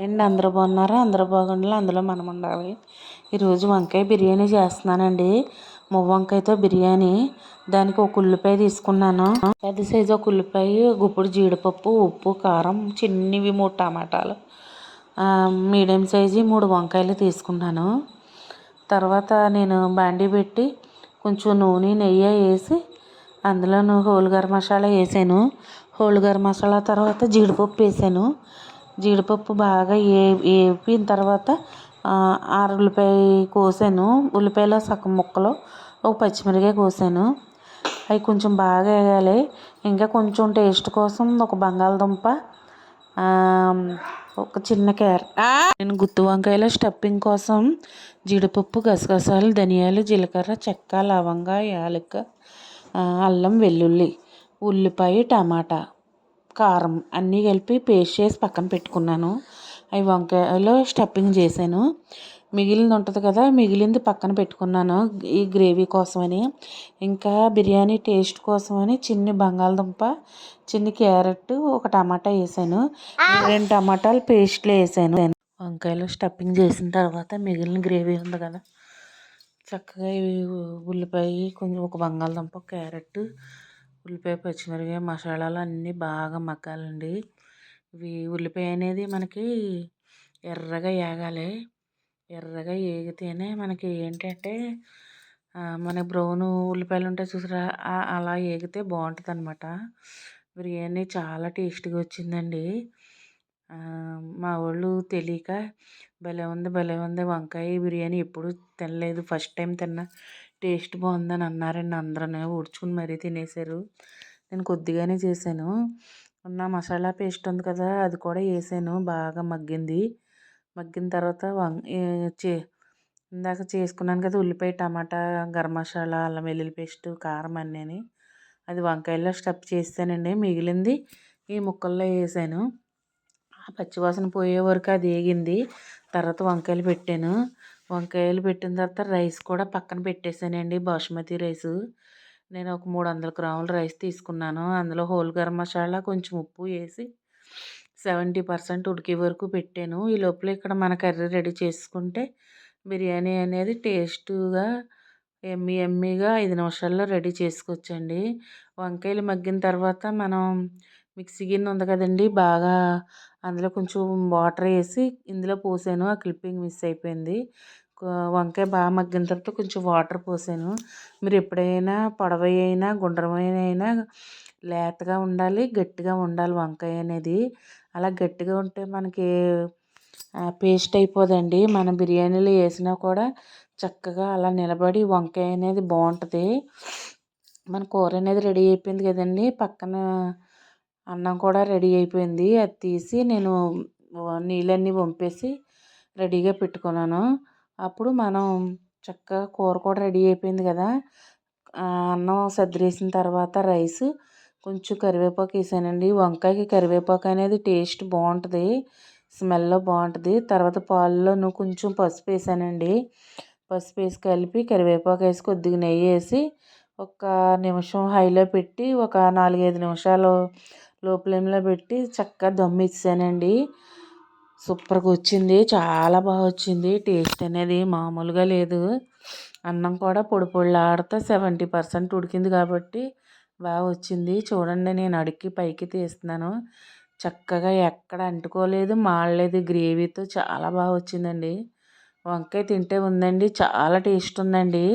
అండి అందరూ బాగున్నారా? అందరూ బాగుండాలి? అందులో మనం ఉండాలి. ఈరోజు వంకాయ బిర్యానీ చేస్తున్నానండి. మువ్వ వంకాయతో బిర్యానీ. దానికి ఒక ఉల్లిపాయ తీసుకున్నాను. పెద్ద సైజు ఒక ఉల్లిపాయ గుప్పుడు జీడిపప్పు ఉప్పు కారం చిన్నవి మూడు టమాటాలు. మీడియం సైజు మూడు వంకాయలు తీసుకున్నాను. తర్వాత నేను బాండీ పెట్టి కొంచెం నూనె నెయ్యి వేసి అందులోను హోల్ గరం మసాలా వేసాను. హోల్ గరం మసాలా తర్వాత జీడిపప్పు వేసాను. జీడిపప్పు బాగా ఏ వేపిన తర్వాత ఆరు ఉల్లిపాయ కోసాను. ఉల్లిపాయలో సగం ముక్కలు ఒక పచ్చిమిరకాయ కోసాను. అవి కొంచెం బాగా వేయాలి ఇంకా కొంచెం టేస్ట్ కోసం ఒక బంగాళదుంప ఒక చిన్న క్యారెట్. నేను గుత్తి వంకాయలో స్టఫింగ్ కోసం జీడిపప్పు గసగసాలు ధనియాలు జీలకర్ర చెక్క లవంగా యాలక్క అల్లం వెల్లుల్లి ఉల్లిపాయ టమాటా కారం అన్నీ కలిపి పేస్ట్ చేసి పక్కన పెట్టుకున్నాను. అవి వంకాయలో స్టఫింగ్ చేశాను. మిగిలింది ఉంటుంది కదా మిగిలింది పక్కన పెట్టుకున్నాను ఈ గ్రేవీ కోసమని. ఇంకా బిర్యానీ టేస్ట్ కోసమని చిన్ని బంగాళదుంప చిన్ని క్యారెట్ ఒక టమాటా వేసాను. రెండు టమాటాలు పేస్ట్లో వేసాను. వంకాయలు స్టఫింగ్ చేసిన తర్వాత మిగిలిన గ్రేవీ ఉంది కదా చక్కగా ఇవి ఉల్లిపాయ కొంచెం ఒక బంగాళదుంప క్యారెట్ ఉల్లిపాయ పచ్చిమిరపకాయ మసాలాలు అన్నీ బాగా మగ్గాలండి. ఇవి ఉల్లిపాయ అనేది మనకి ఎర్రగా వేగాలి ఎర్రగా వేగితేనే మనకి ఏంటంటే మన బ్రౌన్ ఉల్లిపాయలు ఉంటాయి చూసారా? అలా వేగితే బాగుంటుంది అనమాట బిర్యానీ చాలా టేస్ట్గా వచ్చిందండి. మా వాళ్ళు తెలియక భలే ఉంది భలే ఉంది వంకాయ బిర్యానీ ఎప్పుడు తినలేదు. ఫస్ట్ టైం తిన్నా. టేస్ట్ బాగుందని అన్నారండి అందరూ ఊడ్చుకుని మరీ తినేసారు. నేను కొద్దిగానే చేశాను. ఉన్న మసాలా పేస్ట్ ఉంది కదా అది కూడా వేసాను బాగా మగ్గింది. మగ్గిన తర్వాత వం చే ఇందాక చేసుకున్నాను కదా ఉల్లిపాయ టమాటా గరం మసాలా అల్లం వెల్లుల్లి పేస్ట్ కారం అన్నీ అది వంకాయల్లో స్టఫ్ చేసానండి మిగిలింది ఈ ముక్కల్లో వేసాను పచ్చివాసన పోయే వరకు అది వేగింది తర్వాత వంకాయలు పెట్టాను. వంకాయలు పెట్టిన తర్వాత రైస్ కూడా పక్కన పెట్టేశానండి బాస్మతి రైస్. నేను ఒక మూడు వందల గ్రాముల రైస్ తీసుకున్నాను. అందులో హోల్ గరం మసాలా కొంచెం ఉప్పు వేసి సెవెంటీ పర్సెంట్ ఉడికే వరకు పెట్టాను. ఈ లోపల ఇక్కడ మన కర్రీ రెడీ చేసుకుంటే బిర్యానీ అనేది టేస్ట్గా ఎమ్మి ఎమ్మిగా ఐదు నిమిషాల్లో రెడీ చేసుకోవచ్చండి వంకాయలు మగ్గిన తర్వాత మనం మిక్సీ గిన్నె ఉంది కదండి బాగా అందులో కొంచెం వాటర్ వేసి ఇందులో పోసాను. ఆ క్లిప్పింగ్ మిస్ అయిపోయింది. వంకాయ బాగా మగ్గిన తర్వాత కొంచెం వాటర్ పోసాను. మీరు ఎప్పుడైనా పొడవైన అయినా గుండ్రమైన అయినా లేతగా ఉండాలి గట్టిగా ఉండాలి వంకాయ అనేది. అలా గట్టిగా ఉంటే మనకి పేస్ట్ అయిపోదండి. మన బిర్యానీలో వేసినా కూడా చక్కగా అలా నిలబడి వంకాయ అనేది బాగుంటుంది. మన కూర అనేది రెడీ అయిపోయింది కదండి. పక్కన అన్నం కూడా రెడీ అయిపోయింది. అది తీసి నేను నీళ్ళన్నీ వంపేసి రెడీగా పెట్టుకున్నాను. అప్పుడు మనం చక్కగా కూర కూడా రెడీ అయిపోయింది కదా. అన్నం సర్దేసిన తర్వాత రైస్ కొంచెం కరివేపాకు వేసానండి. వంకాయకి కరివేపాకు అనేది టేస్ట్ బాగుంటుంది స్మెల్ బాగుంటుంది. తర్వాత పాలలో కొంచెం పసుపు వేసానండి. పసుపు వేసి కలిపి కరివేపాకు వేసి కొద్దిగా నెయ్యి వేసి ఒక నిమిషం హైలో పెట్టి ఒక నాలుగైదు నిమిషాలు లో ఫ్లేమ్లో పెట్టి చక్కగా దమ్ ఇచ్చానండి సూపర్గా వచ్చింది. చాలా బాగా వచ్చింది. టేస్ట్ అనేది మామూలుగా లేదు. అన్నం కూడా పొడి పొడిలాడుతూ సెవెంటీ పర్సెంట్ ఉడికింది కాబట్టి బాగా వచ్చింది. చూడండి నేను అడిగి పైకి తీస్తున్నాను. చక్కగా ఎక్కడ అంటుకోలేదు మాడలేదు. గ్రేవీతో చాలా బాగా వచ్చిందండి. వంకాయ తింటే ఉందండి. చాలా టేస్ట్ ఉందండి.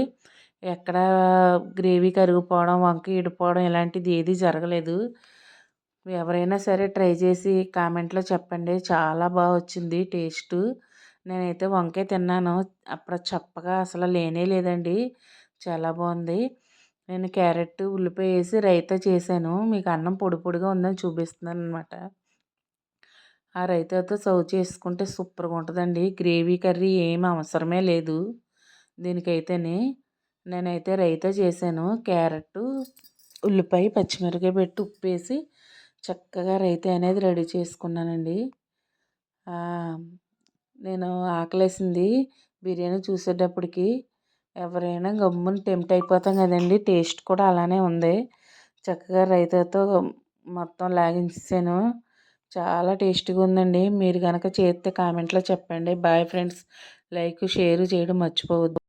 ఎక్కడ గ్రేవీ కరిగిపోవడం వంకాయ ఇడిపోవడం ఇలాంటిది ఏది జరగలేదు. ఎవరైనా సరే ట్రై చేసి కామెంట్లో చెప్పండి. చాలా బాగా వచ్చింది టేస్ట్. నేనైతే వంకాయ తిన్నాను. అప్పుడు చప్పగా అసలు లేనే లేదండి. చాలా బాగుంది. నేను క్యారెట్ ఉల్లిపాయ వేసి రైతా చేశాను. మీకు అన్నం పొడి పొడిగా ఉందని చూపిస్తున్నాను అనమాట ఆ రైతాతో సర్వ్ చేసుకుంటే సూపర్గా ఉంటుందండి. గ్రేవీ కర్రీ ఏం అవసరమే లేదు దీనికైతేనే. నేనైతే రైతా చేశాను. క్యారెట్ ఉల్లిపాయ పచ్చిమిరపకాయ పెట్టి ఉప్పు వేసి చక్కగా రైతా అనేది రెడీ చేసుకున్నానండి. నేను ఆకలేసింది బిర్యానీ చూసేటప్పటికి. ఎవరైనా గమ్మున టెంప్ట్ అయిపోతాం కదండి టేస్ట్ కూడా అలానే ఉంది. చక్కగా రైతాతో మొత్తం లాగించేసాను. చాలా టేస్టీగా ఉందండి. మీరు కనుక చేస్తే కామెంట్లో చెప్పండి. Bye friends. లైక్ షేర్ చేయడం మర్చిపోవద్దు.